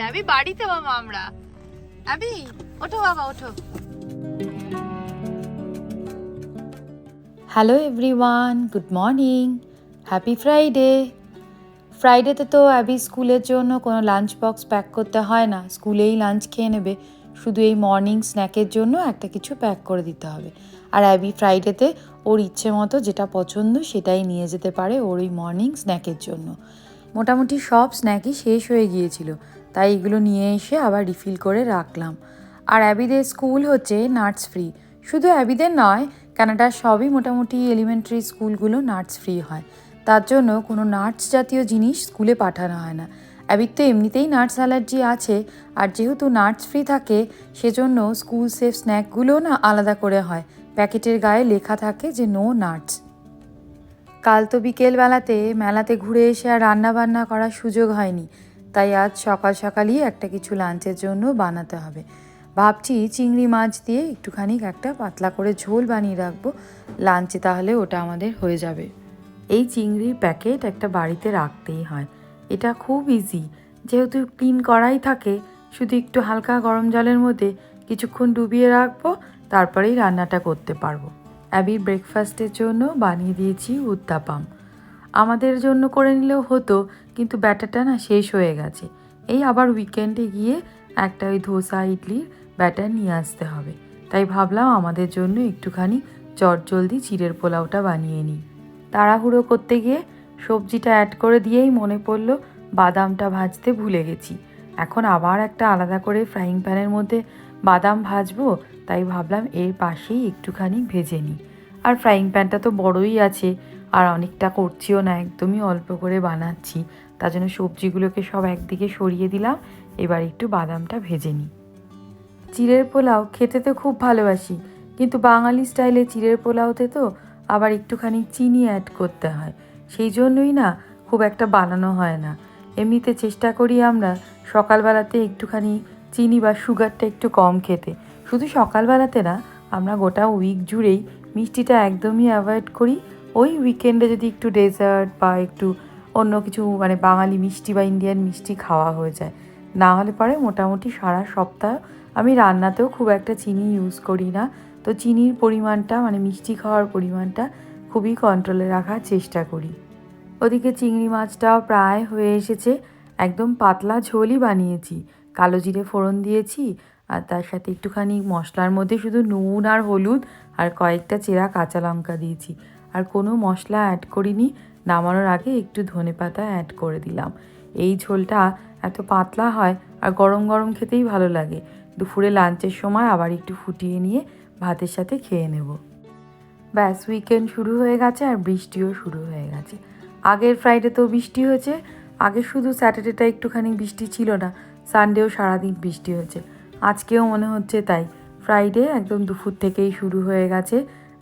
Abby বাড়িতে মামা আমরা। অ্যাবি ওঠো বাবা, ওঠো। Hello everyone, good morning, happy Friday. ফ্রাইডেতে তো অ্যাবি স্কুলের জন্য কোনো লাঞ্চ বক্স প্যাক করতে হয় না। স্কুলেই লাঞ্চ খেয়ে নেবে। শুধু এই মর্নিং স্ন্যাকের জন্য একটা কিছু প্যাক করে দিতে হবে। আর অ্যাবি ফ্রাইডেতে ওর ইচ্ছে মতো যেটা পছন্দ সেটাই নিয়ে যেতে পারে ওর ওই মর্নিং স্ন্যাকের জন্য। মোটামুটি সব স্ন্যাকই শেষ হয়ে গিয়েছিল। তাই এগুলো নিয়ে এসে আবার রিফিল করে রাখলাম। আর অ্যাবিদের স্কুল হচ্ছে নার্স ফ্রি শুধু অ্যাবিদের নয়, কানাডার সবই মোটামুটি এলিমেন্টারি স্কুলগুলো নার্স ফ্রি হয়। তার জন্য কোনো নার্স জাতীয় জিনিস স্কুলে পাঠানো হয় না। অ্যাবির তো এমনিতেই নার্স অ্যালার্জি আছে, আর যেহেতু নার্স ফ্রি থাকে, সেজন্য স্কুল সেফ স্ন্যাকগুলোও না আলাদা করে হয়। প্যাকেটের গায়ে লেখা থাকে যে নো নাটস কাল তো বিকেলবেলাতে মেলাতে ঘুরে এসে আর রান্না বান্না করার সুযোগ হয়নি। তাই আজ সকাল সকালই একটা কিছু লাঞ্চের জন্য বানাতে হবে। ভাবছি চিংড়ি মাছ দিয়ে একটুখানি একটা পাতলা করে ঝোল বানিয়ে রাখব। লাঞ্চে তাহলে ওটা আমাদের হয়ে যাবে। এই চিংড়ির প্যাকেট একটা বাড়িতে রাখতেই হয়। এটা খুব ইজি যেহেতু ক্লিন করাই থাকে, শুধু একটু হালকা গরম জলের মধ্যে কিছুক্ষণ ডুবিয়ে রাখব, তারপরেই রান্নাটা করতে পারব। অ্যাবির ব্রেকফাস্টের জন্য বানিয়ে দিয়েছি উত্তাপাম। আমাদের জন্য করে নিলেও হতো, কিন্তু ব্যাটারটা না শেষ হয়ে গেছে। এই আবার উইকেন্ডে গিয়ে একটা ওই ধোসা, ইডলির ব্যাটার নিয়ে আসতে হবে। তাই ভাবলাম আমাদের জন্য একটুখানি চটজলদি চিড়ের পোলাওটা বানিয়ে নিই। তাড়াহুড়ো করতে গিয়ে সবজিটা অ্যাড করে দিয়েই মনে পড়ল বাদামটা ভাজতে ভুলে গেছি। এখন আবার একটা আলাদা করে ফ্রাইং প্যানের মধ্যে বাদাম ভাজবো, তাই ভাবলাম এর পাশেই একটুখানি ভেজে নিই। আর ফ্রাইং প্যানটা তো বড়ই আছে আর অনেকটা করছিও না, একদমই অল্প করে বানাচ্ছি। তার জন্য সবজিগুলোকে সব একদিকে সরিয়ে দিলাম, এবার একটু বাদামটা ভেজে নিই। চিড়ের পোলাও খেতে তো খুব ভালোবাসি, কিন্তু বাঙালি স্টাইলে চিড়ের পোলাওতে তো আবার একটুখানি চিনি অ্যাড করতে হয়। সেই জন্যই না খুব একটা বানানো হয় না। এমনিতে চেষ্টা করি আমরা সকালবেলাতে একটুখানি চিনি বা সুগারটা একটু কম খেতে। শুধু সকালবেলাতে না, আমরা গোটা উইক জুড়েই মিষ্টিটা একদমই অ্যাভয়েড করি ওই উইকেন্ডে যদি একটু ডেজার্ট বা একটু অন্য কিছু মানে বাঙালি মিষ্টি বা ইন্ডিয়ান মিষ্টি খাওয়া হয়ে যায়, না হলে পরে মোটামুটি সারা সপ্তাহ আমি রান্নাতেও খুব একটা চিনি ইউজ করি না। তো চিনির পরিমাণটা মানে মিষ্টি খাওয়ার পরিমাণটা খুবই কন্ট্রোলে রাখার চেষ্টা করি। ওদিকে চিংড়ি মাছটাও প্রায় হয়ে এসেছে, একদম পাতলা ঝোলই বানিয়েছি। কালো জিরে ফোড়ন দিয়েছি, আর তার সাথে একটুখানি মশলার মধ্যে শুধু নুন আর হলুদ আর কয়েকটা চেরা কাঁচা লঙ্কা দিয়েছি। আর কোনো মশলা অ্যাড করিনি। নামানোর আগে একটু ধনে পাতা অ্যাড করে দিলাম। এই ঝোলটা এত পাতলা হয় আর গরম গরম খেতেই ভালো লাগে। দুপুরে লাঞ্চের সময় আবার একটু ফুটিয়ে নিয়ে ভাতের সাথে খেয়ে নেব। ব্যাস উইকেন্ড শুরু হয়ে গেছে আর বৃষ্টিও শুরু হয়ে গেছে। আগের ফ্রাইডে তো বৃষ্টি হয়েছে। আগে শুধু স্যাটারডেটা একটুখানি বৃষ্টি ছিল না সানডেও সারাদিন বৃষ্টি হয়েছে। আজকেও মনে হচ্ছে তাই। ফ্রাইডে একদম দুপুর থেকেই শুরু হয়ে গেছে।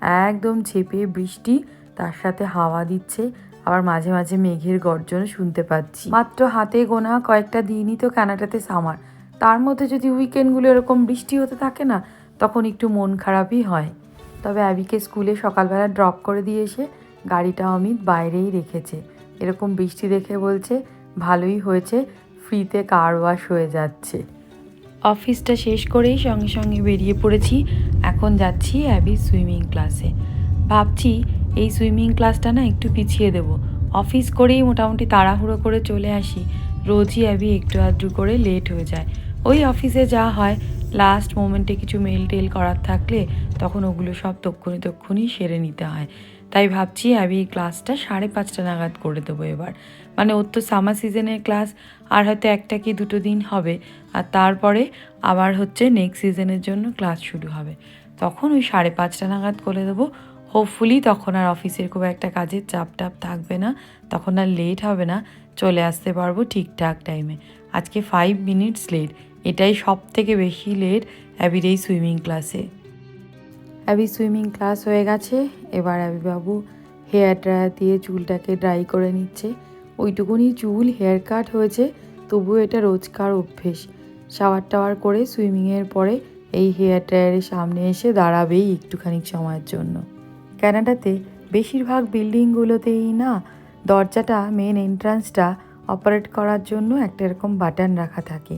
একদম ঝেপে বৃষ্টি, তার সাথে হাওয়া দিচ্ছে, আবার মাঝে মাঝে মেঘের গর্জন শুনতে পাচ্ছি। মাত্র হাতে গোনা কয়েকটা দিনই তো কানাডাতে সামার। তার মধ্যে যদি উইকেন্ডগুলো এরকম বৃষ্টি হতে থাকে না, তখন একটু মন খারাপই হয়। তবে অ্যাবিকে স্কুলে সকালবেলা ড্রপ করে দিয়ে এসে গাড়িটা অমিত বাইরেই রেখেছে। এরকম বৃষ্টি দেখে বলছে, ভালোই হয়েছে, ফ্রিতে কার ওয়াশ হয়ে যাচ্ছে। অফিসটা শেষ করেই সঙ্গে সঙ্গে বেরিয়ে পড়েছি। এখন যাচ্ছি অ্যাবি সুইমিং ক্লাসে। ভাবছি এই সুইমিং ক্লাসটা না একটু পিছিয়ে দেব। অফিস করেই মোটামুটি তাড়াহুড়ো করে চলে আসি। রোজই অ্যাবি একটু আধটু করে লেট হয়ে যায়। ওই অফিসে যা হয় লাস্ট মোমেন্টে কিছু মেল টেল করার থাকলে তখন ওগুলো সব তক্ষুনি তক্ষুনি সেরে নিতে হয়। তাই ভাবছি অ্যাবি এই ক্লাসটা সাড়ে পাঁচটা নাগাদ করে দেবো এবার। মানে ওর তো সামার সিজনের ক্লাস আর হয়তো একটা কি দুটো দিন হবে। আর তারপরে আবার হচ্ছে নেক্সট সিজনের জন্য ক্লাস শুরু হবে। তখন ওই সাড়ে পাঁচটা নাগাদ করে দেবো। হোপফুলি তখন আর অফিসের খুব একটা কাজের চাপ টাপ থাকবে না। তখন আর লেট হবে না। চলে আসতে পারব ঠিকঠাক টাইমে আজকে ফাইভ মিনিটস লেট এটাই সব থেকে বেশি লেট অ্যাবির এই সুইমিং ক্লাসে অ্যাবি সুইমিং ক্লাস হয়ে গেছে। এবার অ্যাবি বাবু হেয়ার ড্রায়ার দিয়ে চুলটাকে ড্রাই করে নিচ্ছে। ওইটুকুনি চুল, হেয়ার কাট হয়েছে, তবুও এটা রোজকার অভ্যেস। শাওয়ার টাওয়ার করে সুইমিংয়ের পরে এই হেয়ার ড্রায়ারের সামনে এসে দাঁড়াবেই একটুখানি সময়ের জন্য। কানাডাতে বেশিরভাগ বিল্ডিংগুলোতেই না, দরজাটা মেন এন্ট্রান্সটা অপারেট করার জন্য একটা এরকম বাটন রাখা থাকে।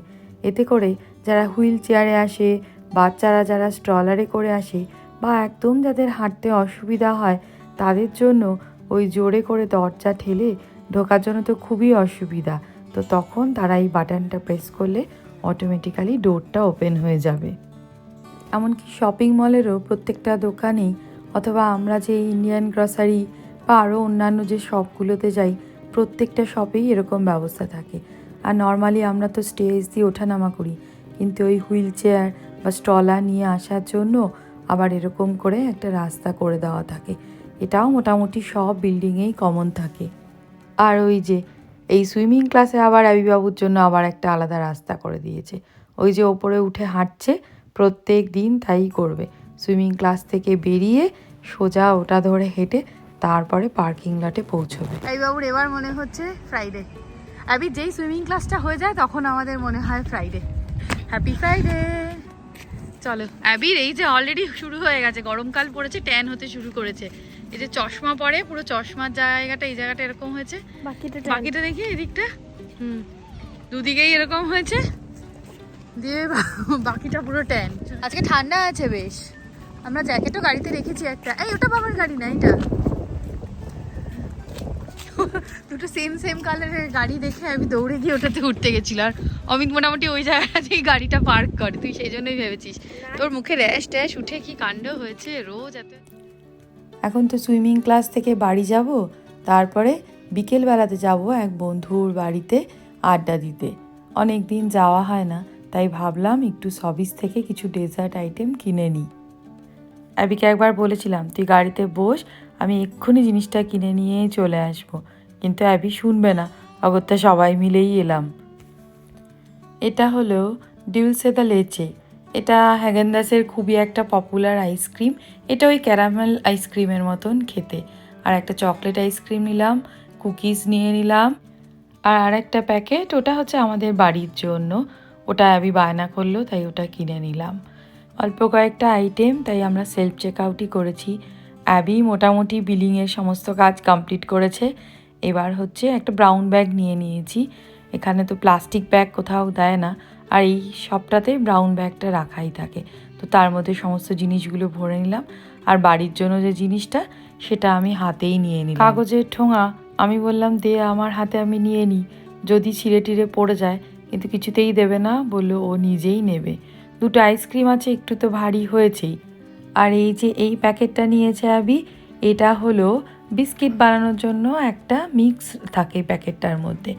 এতে করে যারা হুইল চেয়ারে আসে, বাচ্চারা যারা স্ট্রলারে করে আসে বা একদম যাদের হাঁটতে অসুবিধা হয়, তাদের জন্য ওই জোরে করে দরজা ঠেলে ঢোকার জন্য তো খুবই অসুবিধা। তো তখন তারা এই বাটনটা প্রেস করলে অটোমেটিক্যালি ডোরটা ওপেন হয়ে যাবে। এমনকি শপিং মলেরও প্রত্যেকটা দোকানেই অথবা আমরা যে ইন্ডিয়ান গ্রসারি বা আরও অন্যান্য যে শপগুলোতে যাই, প্রত্যেকটা শপেই এরকম ব্যবস্থা থাকে। আর নর্মালি আমরা তো স্টেজ দিয়ে ওঠানামা করি। কিন্তু ওই হুইল চেয়ার বা স্টলার নিয়ে আসার জন্য আবার এরকম করে একটা রাস্তা করে দেওয়া থাকে। এটাও মোটামুটি সব বিল্ডিংয়েই কমন থাকে। আর ওই যে, এই সুইমিং ক্লাসে আবার আবিবাবুর জন্য আবার একটা আলাদা রাস্তা করে দিয়েছে। ওই যে ওপরে উঠে হাঁটছে, প্রত্যেক দিন তাই করবে। সুইমিং ক্লাস থেকে বেরিয়ে সোজা ওটা ধরে হেঁটে তারপরে পার্কিং লটে পৌঁছবে। এই বাবুর এবার মনে হচ্ছে ফ্রাইডে আবি যেই সুইমিং ক্লাসটা হয়ে যায় তখন আমাদের মনে হয় ফ্রাইডে হ্যাপি ফ্রাইডে চলো। অ্যাবির এই যে অলরেডি শুরু হয়ে গেছে গরমকাল পড়েছে ট্যান হতে শুরু করেছে। এই যে চশমা পরে পুরো চশমার জায়গাটা এই জায়গাটা এরকম হয়েছে। বাকিটা বাকিটা দেখি এদিকটা। হুম দুদিকেই এরকম হয়েছে। দিয়ে বাকিটা পুরো ট্যান আজকে ঠান্ডা আছে বেশ। আমরা জ্যাকেটও গাড়িতে রেখেছি একটা। এই ওটা বাবার গাড়ি না এটা দুটো সেম সেম কালারের গাড়ি দেখে আমি দৌড়ে গিয়ে ওটাতে উঠতে গেছিল। আর অমিত মোটামুটি ওই জায়গাতেই গাড়িটা পার্ক করে, তুই সেই জন্যই ভেবেছিস। তোর মুখে র্যাশ ট্যাশ উঠে কি কাণ্ড হয়েছে রোজ এত? এখন তো সুইমিং ক্লাস থেকে বাড়ি যাব, তারপরে বিকেলবেলাতে যাব এক বন্ধুর বাড়িতে আড্ডা দিতে। অনেক দিন যাওয়া হয় না, তাই ভাবলাম একটু সবিস থেকে কিছু ডেজার্ট আইটেম কিনে নিই। অ্যাবিকে একবার বলেছিলাম, তুই গাড়িতে বস, আমি এক্ষুনি জিনিসটা কিনে নিয়ে চলে আসব। কিন্তু অ্যাবি শুনবে না। অগত্যা সবাই মিলেই এলাম। এটা হলো ডিউলসে দ্য লেচে। এটা হ্যাগেন্দাসের খুবই একটা পপুলার আইসক্রিম। এটা ওই ক্যারামেল আইসক্রিমের মতন খেতে। আর একটা চকলেট আইসক্রিম নিলাম, কুকিজ নিয়ে নিলাম। আর আরেকটা প্যাকেট, ওটা হচ্ছে আমাদের বাড়ির জন্য। ওটা অ্যাবি বায়না করল, তাই ওটা কিনে নিলাম। অল্প কয়েকটা আইটেম, তাই আমরা সেলফ চেক আউটই করেছি। অ্যাবি মোটামুটি বিলিংয়ের সমস্ত কাজ কমপ্লিট করেছে। এবার হচ্ছে একটা ব্রাউন ব্যাগ নিয়ে নিয়েছি। এখানে তো প্লাস্টিক ব্যাগ কোথাও দেয় না। আর এই সবটাতে ব্রাউন ব্যাগটা রাখাই থাকে। তো তার মধ্যে সমস্ত জিনিসগুলো ভরে নিলাম। আর বাড়ির জন্য যে জিনিসটা, সেটা আমি হাতেই নিয়ে নিই কাগজের ঠোঙা, আমি বললাম, দে, আমার হাতে আমি নিয়ে নিই যদি ছিঁড়ে টিড়ে পড়ে যায়, কিন্তু কিছুতেই দেবে না বলল, ও নিজেই নেবে। দুটো আইসক্রিম আছে, একটু তো ভারী হয়েছেই। আর এই যে এই প্যাকেটটা নিয়েছে আবি, এটা হলো বিস্কিট বানানোর জন্য একটা মিক্স থাকে প্যাকেটটার মধ্যে।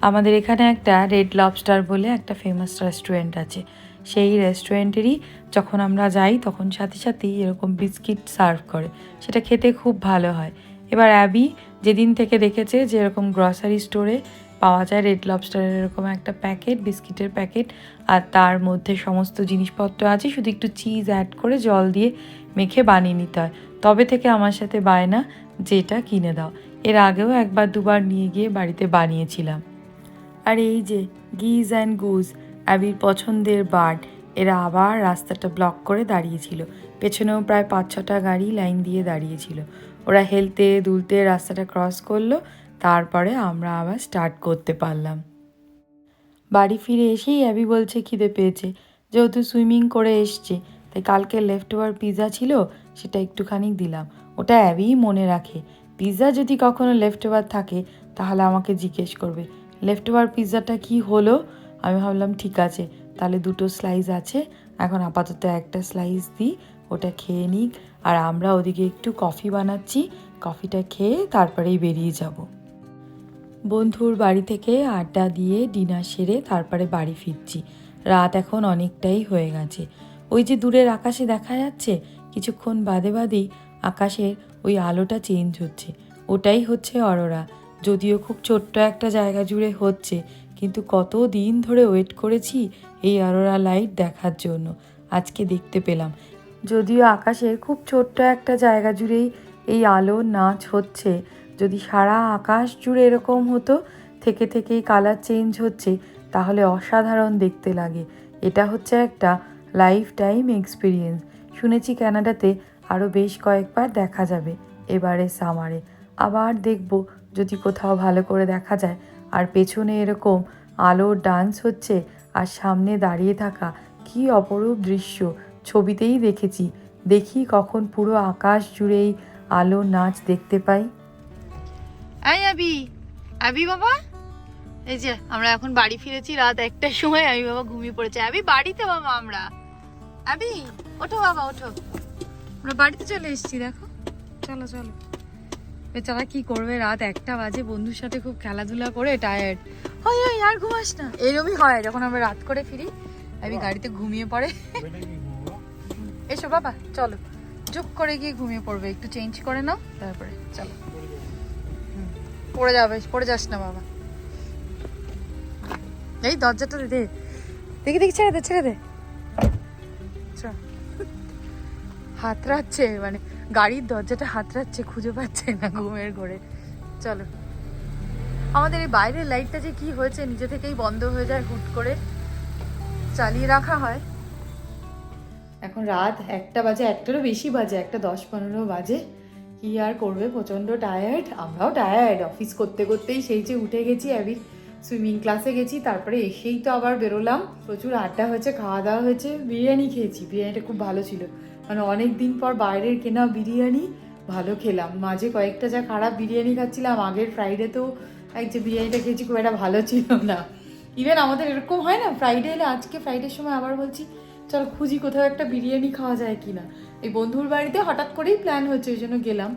আমাদের এখানে একটা রেড লবস্টার বলে একটা ফেমাস রেস্টুরেন্ট আছে। সেই রেস্টুরেন্টেরই যখন আমরা যাই, তখন সাথে সাথেই এরকম বিস্কিট সার্ভ করে। সেটা খেতে খুব ভালো হয়। এবার অ্যাবি যেদিন থেকে দেখেছে যে এরকম গ্রসারি স্টোরে পাওয়া যায় রেড লবস্টারের এরকম একটা প্যাকেট, বিস্কিটের প্যাকেট, আর তার মধ্যে সমস্ত জিনিসপত্র আছে, শুধু একটু চিজ অ্যাড করে জল দিয়ে মেখে বানিয়ে নিতে হয়। তবে থেকে আমার সাথে বায়না যেটা কিনে দাও। এর আগেও একবার দুবার নিয়ে গিয়ে বাড়িতে বানিয়েছিলাম। আর এই যে, গিজ অ্যান্ড গুজ অ্যাবির পছন্দের বার্ড, এরা আবার রাস্তাটা ব্লক করে দাঁড়িয়েছিল। পেছনেও প্রায় পাঁচ ছটা গাড়ি লাইন দিয়ে দাঁড়িয়েছিল। ওরা হেলতে দুলতে রাস্তাটা ক্রস করল, তারপরে আমরা আবার স্টার্ট করতে পারলাম। বাড়ি ফিরে এসেই অ্যাবি বলছে, খিদে পেয়েছে। যেহেতু সুইমিং করে এসছে তাই কালকে লেফট ওভার পিৎজা ছিল, সেটা একটুখানি দিলাম। ওটা অ্যাবিই মনে রাখে। পিৎজা যদি কখনো লেফট ওভার থাকে, তাহলে আমাকে জিজ্ঞেস করবে লেফট ওভার পিৎজাটা কি হলো? আমি ভাবলাম, ঠিক আছে, তাহলে দুটো স্লাইস আছে। এখন আপাতত একটা স্লাইস দিই, ওটা খেয়ে নিক। আর আমরা ওদিকে একটু কফি বানাচ্ছি কফিটা খেয়ে তারপরেই বেরিয়ে যাব। বন্ধুর বাড়ি থেকে আড্ডা দিয়ে ডিনার সেরে তারপরে বাড়ি ফিরছি। রাত এখন অনেকটাই হয়ে গেছে। ওই যে দূরের আকাশে দেখা যাচ্ছে, কিছুক্ষণ বাদে বাদেই আকাশের ওই আলোটা চেঞ্জ হচ্ছে। ওটাই হচ্ছে অরোরা। যদিও খুব ছোট্ট একটা জায়গা জুড়ে হচ্ছে, কিন্তু কত দিন ধরে ওয়েট করেছি এই অরোরা লাইট দেখার জন্য। আজকে দেখতে পেলাম। যদিও আকাশের খুব ছোট্ট একটা জায়গা জুড়েই এই আলো নাচ হচ্ছে, যদি সারা আকাশ জুড়ে এরকম হতো, থেকে থেকেই কালার চেঞ্জ হচ্ছে, তাহলে অসাধারণ দেখতে লাগে। এটা হচ্ছে একটা লাইফ টাইম এক্সপিরিয়েন্স। শুনেছি কানাডাতে আরও বেশ কয়েকবার দেখা যাবে, এবারে সামারে। আবার দেখব যদি কোথাও ভালো করে দেখা যায়। আর পেছনে এরকম আলোর ডান্স হচ্ছে আর সামনে দাঁড়িয়ে থাকা কি অপরূপ দৃশ্য। ছবিতেই দেখেছি। দেখি কখন পুরো আকাশ জুড়েই আলো নাচ দেখতে পাই। এই আবি আবি বাবা। এই যে, আমরা এখন বাড়ি ফিরেছি রাত একটার সময়। আবি বাবা ঘুমিয়ে পড়েছে। আবি, বাড়িতে বাবা আমরা। আবি ওঠো বাবা ওঠো। আমরা বাড়িতে চলে এসেছি দেখো। চলো চলো। বেচারা কি করবে রাত একটা বাজে বন্ধুর সাথে খুব খেলাধুলা করে টায়ার্ড হয় হয় আর ঘুমাস না। এরমই হয় যখন আমরা রাত করে ফিরি আবি গাড়িতে ঘুমিয়ে পড়ে। এসো বাবা চলো। চুপ করে গিয়ে ঘুমিয়ে পড়বে একটু চেঞ্জ করে নাও তারপরে চলো। পড়ে যাবে পড়ে যাস না বাবা। এই দরজাটা দে। দেখি দেখি ছেড়ে দে ছেড়ে দে। হাতড়াচ্ছে মানে গাড়ির দরজাটা হাতড়াচ্ছে খুঁজে পাচ্ছে না ঘুমের ঘরে। চলো। আমাদের এই বাইরের লাইটটা যে কি হয়েছে, নিজে থেকেই বন্ধ হয়ে যায় হুট করে। চালিয়ে রাখা হয়। এখন রাত একটা বাজে, একটারও বেশি বাজে, একটা দশ পনেরো বাজে। কি আর করবে? প্রচণ্ড টায়ার্ড আমরাও টায়ার্ড অফিস করতে করতেই সেই যে উঠে গেছি অ্যাবি সুইমিং ক্লাসে গেছি, তারপরে এসেই তো আবার বেরোলাম। প্রচুর আড্ডা হয়েছে খাওয়া দাওয়া হয়েছে, বিরিয়ানি খেয়েছি, বিরিয়ানিটা খুব ভালো ছিল। মানে অনেক দিন পর বাইরের কেনা বিরিয়ানি, ভালো খেলাম। মাঝে কয়েকটা যা খারাপ বিরিয়ানি খাচ্ছিলাম, আগের ফ্রাইডেতেও এক যে বিরিয়ানিটা খেয়েছি খুব একটা ভালো ছিল না। ইভেন আমাদের এরকম হয় না, ফ্রাইডে এলে আজকে ফ্রাইডের সময় আবার বলছি, চল খুঁজি কোথাও একটা বিরিয়ানি খাওয়া যায় কিনা। এই বন্ধুর বাড়িতে হঠাৎ করেই প্ল্যান হচ্ছে, ওই জন্য গেলাম।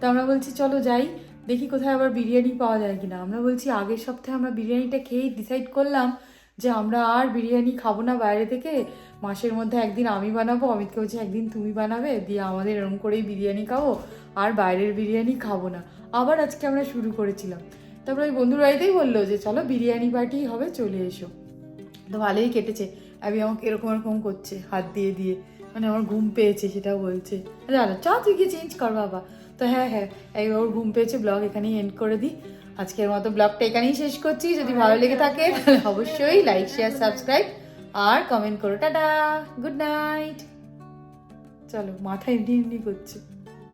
তো আমরা বলছি, চলো যাই, দেখি কোথায় আবার বিরিয়ানি পাওয়া যায় কিনা। আমরা বলছি, আগের সপ্তাহে আমরা বিরিয়ানিটা খেয়েই ডিসাইড করলাম যে আমরা আর বিরিয়ানি খাব না বাইরে থেকে, মাসের মধ্যে একদিন আমি বানাবো অমিতকে বলছি, একদিন তুমি বানাবে, দিয়ে আমাদের এরকম করেই বিরিয়ানি খাব, আর বাইরের বিরিয়ানি খাব না। আবার আজকে আমরা শুরু করেছিলাম। তারপরে ওই বন্ধুর বাড়িতেই বলল যে, চলো বিরিয়ানি পার্টি হবে, চলে এসো। তো ভালোই কেটেছে। আমি আমাকে এরকম এরকম করছে, হাত দিয়ে দিয়ে। মানে আমার ঘুম পেয়েছে, সেটাও বলছে। দাদা চ তুই গিয়ে চেঞ্জ কর বাবা। তো হ্যাঁ হ্যাঁ এই ওর ঘুম পেয়েছে ব্লগ এখানেই এন্ড করে দিই। আজকের মতো ব্লগটা এখানেই শেষ করছি। যদি ভালো লেগে থাকে, তাহলে অবশ্যই লাইক শেয়ার সাবস্ক্রাইব আর কমেন্ট করো। টাটা! গুড নাইট চলো, মাথা এমনি এমনি করছে